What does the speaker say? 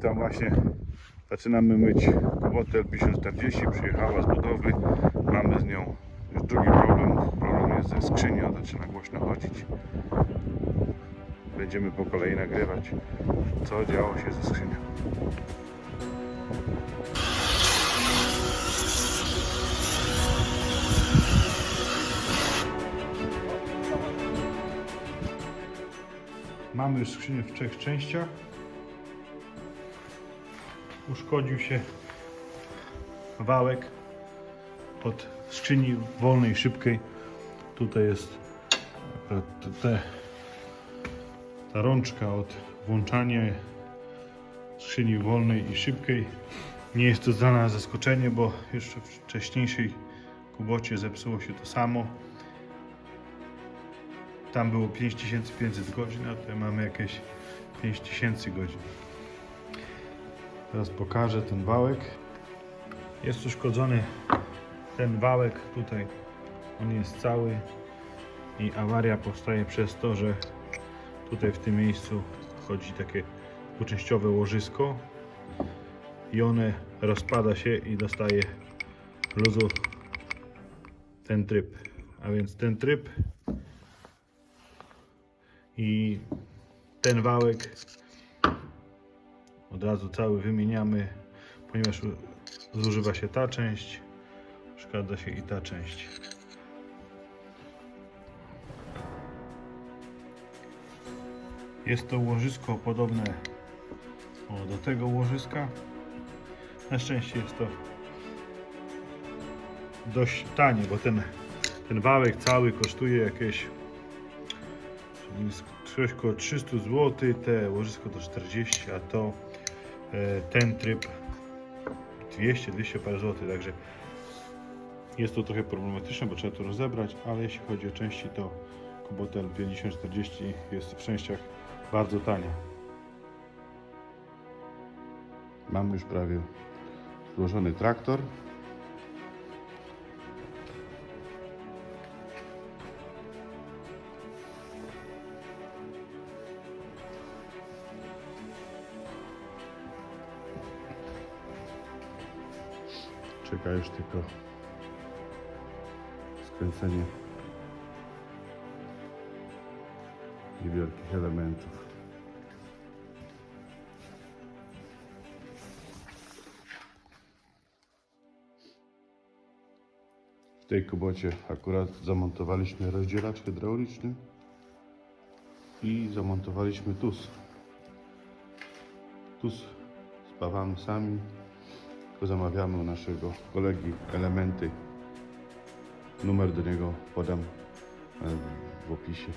tam właśnie zaczynamy myć kubotę 1040, przyjechała z budowy, mamy z nią już drugi problem, problem jest ze skrzynią, zaczyna głośno chodzić. Będziemy po kolei nagrywać, co działo się ze skrzynią. Mamy już skrzynię w trzech częściach. Uszkodził się wałek od skrzyni wolnej, szybkiej. Tutaj jest te, ta rączka od włączania skrzyni wolnej i szybkiej. Nie jest to dla nas zaskoczenie, bo jeszcze w wcześniejszej kubocie zepsuło się to samo. Tam było 5500 godzin, a tutaj mamy jakieś 5000 godzin. Teraz pokażę ten wałek. Jest uszkodzony ten wałek tutaj. On jest cały i awaria powstaje przez to, że tutaj w tym miejscu chodzi takie dwuczęściowe łożysko i one rozpada się i dostaje luzu ten tryb. A więc ten tryb i ten wałek od razu cały wymieniamy, ponieważ zużywa się ta część, szkada się i ta część. Jest to łożysko podobne do tego łożyska. Na szczęście jest to dość tanie, bo ten, ten wałek cały kosztuje jakieś coś około 300 zł, te łożysko to 40, a to ten tryb 200, 200 parę złotych, także jest to trochę problematyczne, bo trzeba to rozebrać, ale jeśli chodzi o części, to Kubotel 5040 jest w częściach bardzo tania. Mamy już prawie złożony traktor. Czeka już tylko skręcenie niewielkich elementów. W tej kubocie akurat zamontowaliśmy rozdzielacz hydrauliczny i zamontowaliśmy tus. Tus spawamy sami, zamawiamy u naszego kolegi elementy. Numer do niego podam e, w opisie.